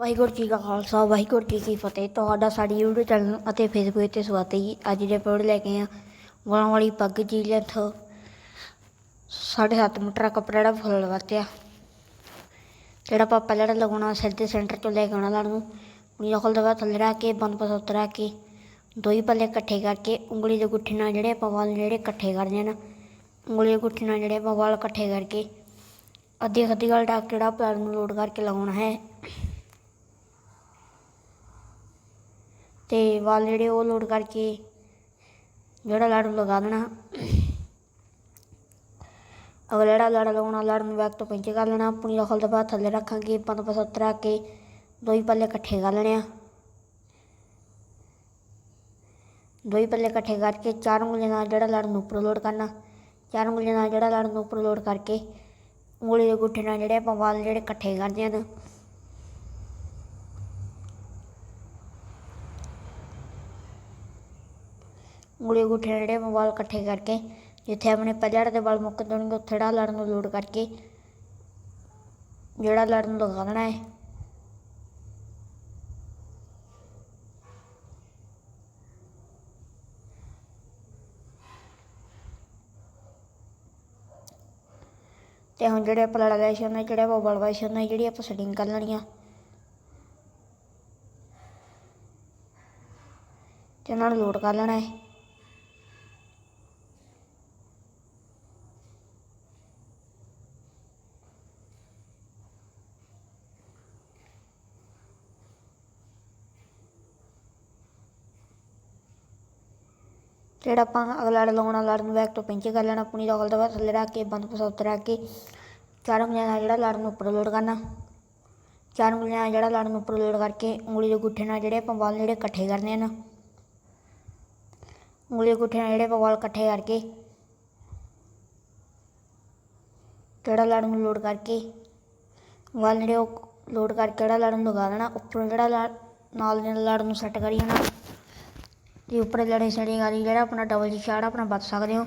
ਵਾਹਿਗੁਰੂ ਜੀ ਕਾ ਖਾਲਸਾ, ਵਾਹਿਗੁਰੂ ਜੀ ਕੀ ਫਤਿਹ। ਤੁਹਾਡਾ ਸਾਡੀ YouTube ਚੈਨਲ ਅਤੇ ਫੇਸਬੁੱਕ ਤੇ ਸਵਾਗਤ ਹੈ ਜੀ। ਅੱਜ ਦੇ ਪਰੋੜ ਲੈ ਕੇ ਆ ਵਾਲਾਂ ਵਾਲੀ ਪੱਗ ਜੀ ਲੈਂਥ ਸਾਢੇ ਸੱਤ ਮੀਟਰ ਕੱਪੜਾ ਜਿਹੜਾ ਫੁੱਲ ਵਰਤਿਆ। ਜਿਹੜਾ ਪਾਪਾ ਪਹਿਲਾਂ ਜਿਹੜਾ ਲਗਾਉਣਾ ਸਿਰ ਦੇ ਸੈਂਟਰ ਤੋਂ ਲੈ ਕੇ ਆਉਣਾ ਲੜ ਨੂੰ ਉਂਗਲੀ ਦਾ ਖੁੱਲਦਾ ਵਾ ਥੱਲੇ ਰੱਖ ਕੇ ਬੰਦ ਪਸ ਉਤਰਾ ਕੇ ਦੋ ਹੀ ਪੱਲੇ ਇਕੱਠੇ ਕਰਕੇ, ਉਂਗਲੀ ਦੇ ਗੁੱਠੇ ਨਾਲ ਜਿਹੜੇ ਆਪਾਂ ਵਾਲ ਜਿਹੜੇ ਇਕੱਠੇ ਕਰਦੇ ਨਾ, ਉਂਗਲੀ ਦੇ ਗੁੱਠੇ ਨਾਲ ਜਿਹੜੇ ਆਪਾਂ ਵਾਲ ਇਕੱਠੇ ਕਰਕੇ ਅੱਧੀ ਅੱਧੀ ਗੱਲ ਡਾਕ ਜਿਹੜਾ ਪੈਰ ਨੂੰ ਲੋਡ ਕਰਕੇ ਲਗਾਉਣਾ ਹੈ। ਤੇ ਵਾਲ ਜਿਹੜੇ ਉਹ ਲੋਡ ਕਰਕੇ ਜਿਹੜਾ ਲੜ ਨੂੰ ਲਗਾ ਦੇਣਾ। ਅਗਲਾ ਜਿਹੜਾ ਲੜ ਲਗਾਉਣਾ ਲੜ ਨੂੰ ਬੈਕ ਤੋਂ ਪਿੰਚ ਕਰ ਲੈਣਾ, ਆਪਣੀ ਰਖਲ ਦਾ ਬਾਅਦ ਥੱਲੇ ਰੱਖਾਂਗੇ ਪੰਜ ਪਾਸੇ ਉੱਤੇ ਰੱਖ ਕੇ ਦੋ ਹੀ ਪੱਲੇ ਇਕੱਠੇ ਕਰ ਲੈਣੇ ਆ। ਦੋ ਹੀ ਪੱਲੇ ਇਕੱਠੇ ਕਰਕੇ ਚਾਰ ਉਂਗਲੀਆਂ ਨਾਲ ਜਿਹੜਾ ਲੜ ਨੂੰ ਉੱਪਰ ਲੋਡ ਕਰਨਾ, ਚਾਰ ਉਂਗਲੀਆਂ ਨਾਲ ਜਿਹੜਾ ਲੜ ਨੂੰ ਉੱਪਰ ਲੋਡ ਕਰਕੇ ਉਂਗਲੀ ਦੇ ਗੁੱਠੇ ਨਾਲ ਜਿਹੜੇ ਆਪਾਂ ਵਾਲ ਜਿਹੜੇ ਇਕੱਠੇ ਕਰਦੇ ਹਨ ਉਂਗਲੀ ਗੁੱਠੇ ਨਾਲ ਜਿਹੜੇ ਆਪਾਂ ਵਾਲ ਇਕੱਠੇ ਕਰਕੇ, ਜਿੱਥੇ ਆਪਣੇ ਪਹਿਲੇ ਦੇ ਵਾਲ ਮੁੱਕ ਦੇਣਗੇ ਉੱਥੇ ਜਿਹੜਾ ਲੜ ਨੂੰ ਲੋਡ ਕਰਕੇ, ਜਿਹੜਾ ਲੜ ਨੂੰ ਲਗਾ ਦੇਣਾ ਹੈ ਤੇ ਹੁਣ ਜਿਹੜੇ ਆਪਾਂ ਲੜਾ ਲੈ ਨੇ ਜਿਹੜੇ ਆਪਾਂ ਬਲ ਵਾਲੇ ਨੇ ਜਿਹੜੀ ਆਪਾਂ ਸੈਟਿੰਗ ਕਰ ਲੈਣੀ ਆ। ਤੇ ਉਹਨਾਂ ਨੂੰ ਲੋਡ ਕਰ ਲੈਣਾ ਹੈ ਜਿਹੜਾ ਆਪਾਂ ਅਗਲਾ ਲੜ ਲਾਉਣਾ ਲੜ ਨੂੰ ਬੈਕ ਤੋਂ ਪਿੰਚ ਕਰ ਲੈਣਾ, ਆਪਣੀ ਰੋਲ ਦਾ ਥੱਲੇ ਰੱਖ ਕੇ, ਬੰਦ ਪਾਸਾ ਉੱਤੇ ਰੱਖ ਕੇ। ਚਾਰ ਉਂਗਲੀਆਂ ਨਾਲ ਜਿਹੜਾ ਲੜ ਨੂੰ ਉੱਪਰ ਲੋਡ ਕਰਨਾ। ਚਾਰ ਉਂਗਲੀਆਂ ਨਾਲ ਜਿਹੜਾ ਲੜ ਨੂੰ ਉੱਪਰ ਲੋਡ ਕਰਕੇ ਉਂਗਲੀ ਦੇ ਗੁੱਠੇ ਨਾਲ ਜਿਹੜੇ ਆਪਾਂ ਵਾਲ ਜਿਹੜੇ ਇਕੱਠੇ ਕਰਨੇ ਹਨ ਉਂਗਲੀ ਦੇ ਗੁੱਠੇ ਨਾਲ ਜਿਹੜੇ ਆਪਾਂ ਵਾਲ ਇਕੱਠੇ ਕਰਕੇ, ਜਿਹੜਾ ਲੜ ਨੂੰ ਲੋਡ ਕਰਕੇ, ਵਾਲ ਜਿਹੜੇ ਉਹ ਲੋਡ ਕਰਕੇ ਜਿਹੜਾ ਲੜ ਨੂੰ ਲਗਾ ਦੇਣਾ, ਉੱਪਰੋਂ ਜਿਹੜਾ ਲੜ ਨਾਲ ਦੇ ਲੜ ਨੂੰ ਸੈੱਟ ਕਰੀ ਜਾਣਾ ਤੇ ਉੱਪਰ ਲੜੇ ਸੜੇ ਗਾਲੀ ਜਿਹੜਾ ਆਪਣਾ ਡਬਲ ਸ਼ਾਟ ਆਪਣਾ ਬਚ ਸਕਦੇ ਹੋ।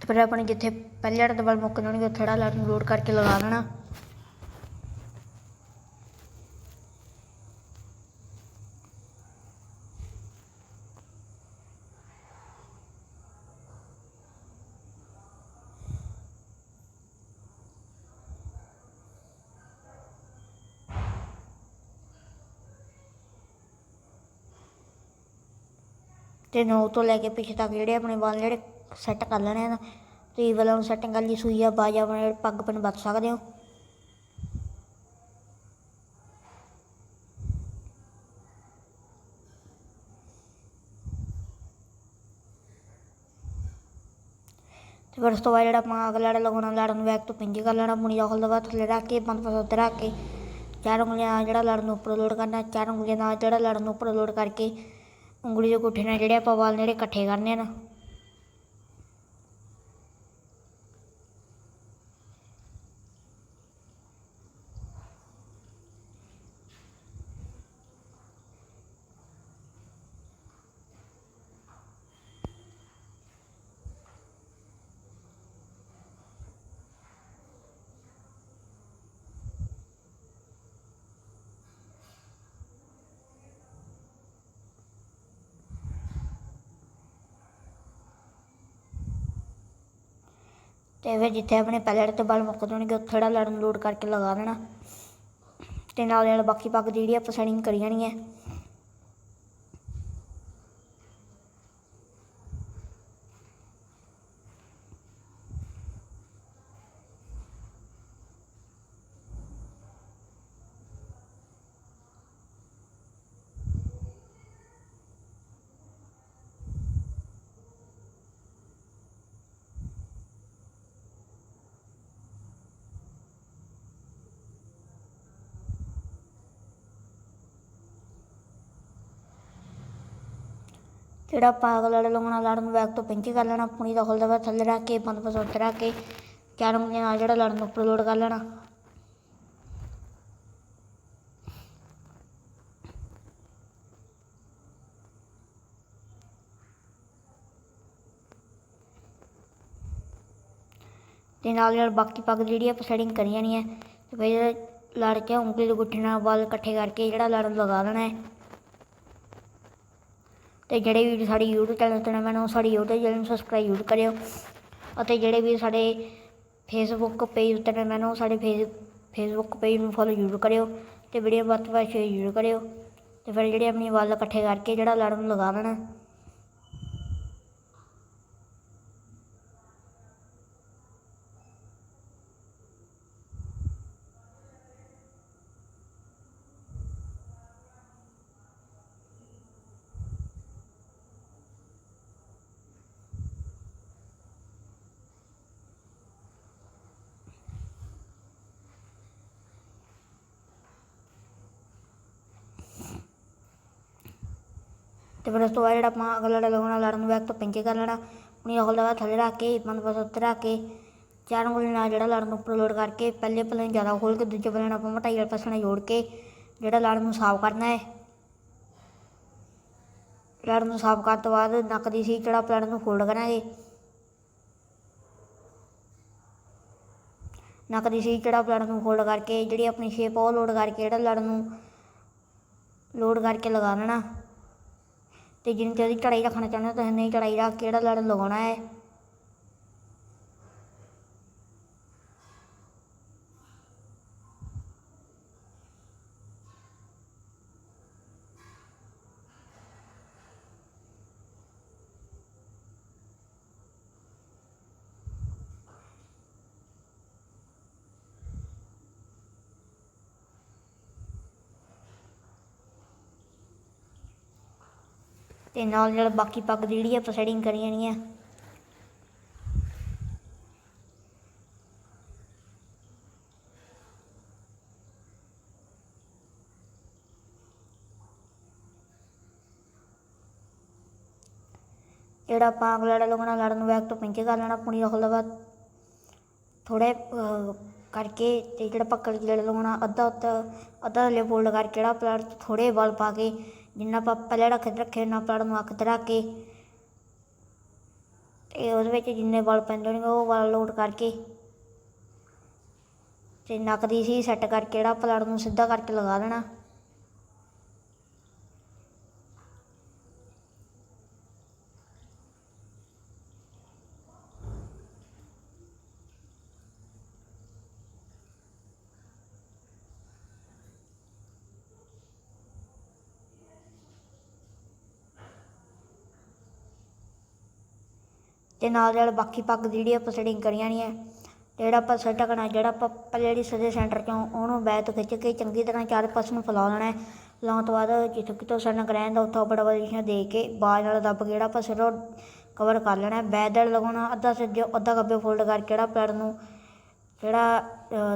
ਤੇ ਫਿਰ ਆਪਣੇ ਜਿੱਥੇ ਪਹਿਲੇ ਲੜ ਦੇ ਮੁੱਕ ਜਾਣਗੇ ਉੱਥੇ ਜਿਹੜਾ ਲੜ ਨੂੰ ਲੋਡ ਕਰਕੇ ਲਗਾ ਦੇਣਾ। ਤੇ ਨੌ ਤੋਂ ਲੈ ਕੇ ਪਿੱਛੇ ਤੱਕ ਜਿਹੜੇ ਆਪਣੇ ਵਾਲ ਜਿਹੜੇ ਸੈੱਟ ਕਰ ਲੈਣੇ ਹਨ ਤੁਸੀਂ ਵਾਲਾਂ ਨੂੰ ਸੈਟਿੰਗ ਕਰ ਲਈ ਸੂਈ ਆ ਬਾਜ਼ਾ, ਆਪਣੇ ਪੱਗ ਪਨ ਬਚ ਸਕਦੇ ਹੋ। ਤੇ ਫਿਰ ਉਸ ਤੋਂ ਬਾਅਦ ਜਿਹੜਾ ਆਪਾਂ ਅਗਲਾ ਲੜਾ ਲਗਾਉਣਾ, ਲੜਨ ਨੂੰ ਬੈਕ ਤੋਂ ਪਿੰਜ ਕਰ ਲੈਣਾ ਮੁਣੀ ਦਾ ਖੁੱਲਦਾ ਬਾਅਦ ਥੱਲੇ ਰੱਖ ਕੇ, ਬੰਦ ਪਾਸੇ ਉੱਤੇ ਰੱਖ ਕੇ, ਚਾਰ ਉਂਗਲੀਆਂ ਨਾਲ ਜਿਹੜਾ ਲੜਨ ਨੂੰ ਉੱਪਰ ਲੋਡ ਕਰਨਾ, ਚਾਰ ਉਂਗਲੀਆਂ ਨਾਲ ਜਿਹੜਾ ਲੜਨ ਨੂੰ ਉੱਪਰ ਲੋਡ ਕਰਕੇ ਉਂਗਲੀ ਦੇ ਗੁੱਠੇ ਨਾਲ ਜਿਹੜੇ ਆਪਾਂ ਵਾਲ ਜਿਹੜੇ ਇਕੱਠੇ ਕਰਨੇ ਨਾ। ਤੇ ਫਿਰ ਜਿੱਥੇ ਆਪਣੇ ਪਹਿਲੇ ਤੇ ਬਲ ਮੁੱਕ ਜਾਣਗੇ ਉੱਥੇ ਜਿਹੜਾ ਲੜ ਲੋਡ ਕਰਕੇ ਲਗਾ ਦੇਣਾ। ਤੇ ਨਾਲ ਨਾਲ ਬਾਕੀ ਪੱਗ ਜਿਹੜੀ ਆਪਾਂ ਸੈਟਿੰਗ ਕਰੀ ਜਾਣੀ ਹੈ। ਜਿਹੜਾ ਆਪਾਂ ਅਗਲਾ ਲੜ ਲਾਉਣਾ ਲੜਨ ਨੂੰ ਬੈਕ ਤੋਂ ਪਿੰਚ ਕਰ ਲੈਣਾ, ਪੁਣੀ ਦਾ ਖੁੱਲਦਾ ਥੱਲੇ ਰੱਖ ਕੇ, ਬੰਦ ਪਾਸੋਂ ਰੱਖ ਕੇ, ਚਾਰ ਉਂਗਲੀਆਂ ਨਾਲ ਜਿਹੜਾ ਲੜਨ ਨੂੰ ਉੱਪਰ ਲੋਡ ਕਰ ਲੈਣਾ। ਤੇ ਨਾਲ ਨਾਲ ਬਾਕੀ ਪੱਗ ਜਿਹੜੀ ਆ ਸੈਟਿੰਗ ਕਰੀ ਜਾਣੀ ਹੈ ਤੇ ਫਿਰ ਲੜ ਕੇ ਉਂਗਲੀ ਦੇ ਗੁੱਠੇ ਨਾਲ ਵਾਲ ਇਕੱਠੇ ਕਰਕੇ ਜਿਹੜਾ ਲੜਨ ਲਗਾ ਲੈਣਾ ਹੈ। ਤੇ ਜਿਹੜੇ ਵੀ ਸਾਡੀ YouTube ਚੈਨਲ ਤੇ ਨਵੇਂ ਨੇ ਉਹ ਸਾਡੀ YouTube ਚੈਨਲ ਨੂੰ ਸਬਸਕ੍ਰਾਈਬ ਜ਼ਰੂਰ ਕਰਿਓ। ਅਤੇ ਜਿਹੜੇ ਵੀ ਸਾਡੇ ਫੇਸਬੁੱਕ ਪੇਜ ਉੱਤੇ ਨਵੇਂ ਨੇ ਉਹ ਸਾਡੇ ਫੇਸ ਫੇਸਬੁੱਕ ਪੇਜ ਨੂੰ ਫੋਲੋ ਜ਼ਰੂਰ ਕਰਿਓ ਤੇ ਵੀਡੀਓ ਵੱਧ ਤੋਂ ਵੱਧ ਸ਼ੇਅਰ ਜ਼ਰੂਰ ਕਰਿਓ। ਤੇ ਫਿਰ ਜਿਹੜੇ ਆਪਣੀ ਵਾਲ ਇਕੱਠੇ ਕਰਕੇ ਜਿਹੜਾ ਲੜ ਲਗਾ ਲੈਣਾ। ਤੇ ਫਿਰ ਉਸ ਤੋਂ ਬਾਅਦ ਜਿਹੜਾ ਆਪਾਂ ਅਗਲਾ ਲੜਾ ਲਗਾਉਣਾ ਲੜਨ ਨੂੰ ਬੈਕ ਤੋਂ ਪਿੰਚੇ ਕਰ ਲੈਣਾ ਆਪਣੀ ਅਗਲ ਦਾ ਥੱਲੇ ਰੱਖ ਕੇ ਮਨ ਬਸ ਉੱਤੇ ਰੱਖ ਕੇ, ਚਾਰ ਉਂਗਲੀ ਨਾਲ ਜਿਹੜਾ ਲੜ ਨੂੰ ਉੱਪਰ ਲੋਡ ਕਰਕੇ, ਪਹਿਲੇ ਪੱਲੇ ਜ਼ਿਆਦਾ ਖੋਲ ਕੇ, ਦੂਜੇ ਪੱਲੇ ਨਾਲ ਆਪਾਂ ਮਟਾਈ ਵਾਲੇ ਪਾਸੇ ਨਾਲ ਜੋੜ ਕੇ, ਜਿਹੜਾ ਲੜਨ ਨੂੰ ਸਾਫ਼ ਕਰਨਾ ਹੈ। ਲੜ ਨੂੰ ਸਾਫ਼ ਕਰਨ ਤੋਂ ਬਾਅਦ ਨੱਕ ਦੀ ਸੀ ਜਿਹੜਾ ਲੜ ਨੂੰ ਫੋਲਡ ਕਰਾਂਗੇ। ਨੱਕ ਦੀ ਸੀ ਜਿਹੜਾ ਲੜ ਨੂੰ ਫੋਲਡ ਕਰਕੇ, ਜਿਹੜੀ ਆਪਣੀ ਸ਼ੇਪ ਉਹ ਲੋਡ ਕਰਕੇ, ਜਿਹੜਾ ਲੜ ਨੂੰ ਲੋਡ ਕਰਕੇ ਲਗਾ ਲੈਣਾ ਤੇ ਜਿੰਨੀ ਤੇ ਉਹਦੀ ਚੜਾਈ ਰੱਖਣਾ ਚਾਹੁੰਦੇ ਹੋ, ਤੁਸੀਂ ਨਹੀਂ ਚੜਾਈ ਰੱਖ ਕੇ ਜਿਹੜਾ ਲੜ ਲਗਾਉਣਾ ਹੈ। ਤੇ ਨਾਲ ਨਾਲ ਬਾਕੀ ਪੱਗ ਦੀ ਜਿਹੜੀ ਆਪਾਂ ਸੈਟਿੰਗ ਕਰੀ ਜਾਣੀ ਹੈ ਜਿਹੜਾ ਆਪਾਂ ਅਗਲਾ ਲੜਾ ਲਗਾਉਣਾ ਲੜ ਨੂੰ ਤੋਂ ਪਿੰਚੇ ਕਰ ਲੈਣਾ ਪੁਣੀ ਰੱਖ ਲਵਾ ਥੋੜੇ ਕਰਕੇ ਤੇ ਜਿਹੜਾ ਪੱਕੜ ਲੜਾ ਲਗਾਉਣਾ ਅੱਧਾ ਉੱਤੇ ਅੱਧਾ ਥੱਲੇ ਫੋਲਡ ਕਰਕੇ ਜਿਹੜਾ ਪਲਾਟ ਥੋੜੇ ਬਲ ਪਾ ਕੇ ਜਿੰਨਾ ਆਪਾਂ ਪਹਿਲੇ ਰੱਖ ਰੱਖੇ, ਉਹਨਾਂ ਪਲਾਟ ਨੂੰ ਅੱਖ ਤੇ ਰੱਖ ਕੇ ਤੇ ਉਹਦੇ ਵਿੱਚ ਜਿੰਨੇ ਵਾਲ ਪੈਂਦੇ ਹੋਣਗੇ, ਉਹ ਵਾਲ ਲੋਡ ਕਰਕੇ ਤੇ ਨੱਕ ਦੀ ਸੀ ਸੈੱਟ ਕਰਕੇ ਜਿਹੜਾ ਪਲਾਟ ਨੂੰ ਸਿੱਧਾ ਕਰਕੇ ਲਗਾ ਦੇਣਾ। ਤੇ ਨਾਲ ਨਾਲ ਬਾਕੀ ਪੱਗ ਦੀ ਜਿਹੜੀ ਆਪਾਂ ਸੈਟਿੰਗ ਕਰੀ ਜਾਣੀ ਹੈ ਜਿਹੜਾ ਆਪਾਂ ਸੈੱਟ ਕਰਨਾ ਜਿਹੜਾ ਆਪਾਂ ਪਹਿਲੇ ਜਿਹੜੀ ਸਦੇ ਸੈਂਟਰ ਚੋਂ ਉਹਨੂੰ ਬੈਕ ਤੋਂ ਖਿੱਚ ਕੇ ਚੰਗੀ ਤਰ੍ਹਾਂ ਚਾਰ ਪਾਸੇ ਨੂੰ ਫੈਲਾ ਲੈਣਾ ਹੈ। ਤੋਂ ਬਾਅਦ ਜਿੱਥੋਂ ਕਿਤੋਂ ਸਾਡਾ ਗ੍ਰੈਂਡ ਦਾ ਉੱਥੋਂ ਬੜਾ ਬੜਾ ਦੇ ਕੇ ਬਾਜ ਨਾਲ ਦੱਬ ਕੇ ਜਿਹੜਾ ਆਪਾਂ ਸਿਰੋਂ ਕਵਰ ਕਰ ਲੈਣਾ ਹੈ। ਬੈਕ ਲਗਾਉਣਾ, ਅੱਧਾ ਸੱਜੇ ਅੱਧਾ ਗੱਬੇ ਫੋਲਡ ਕਰਕੇ ਜਿਹੜਾ ਪੈਰ ਨੂੰ ਜਿਹੜਾ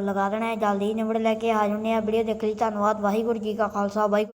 ਲਗਾ ਦੇਣਾ ਹੈ। ਜਲਦੀ ਨਿਬੜ ਲੈ ਕੇ ਆ ਜੁਨੇ ਆ ਵੀਡੀਓ ਦੇਖ ਲਈ। ਧੰਨਵਾਦ। ਵਾਹਿਗੁਰੂ ਜੀ ਕਾ ਖਾਲਸਾ। ਵਾਹਿਗੁਰੂ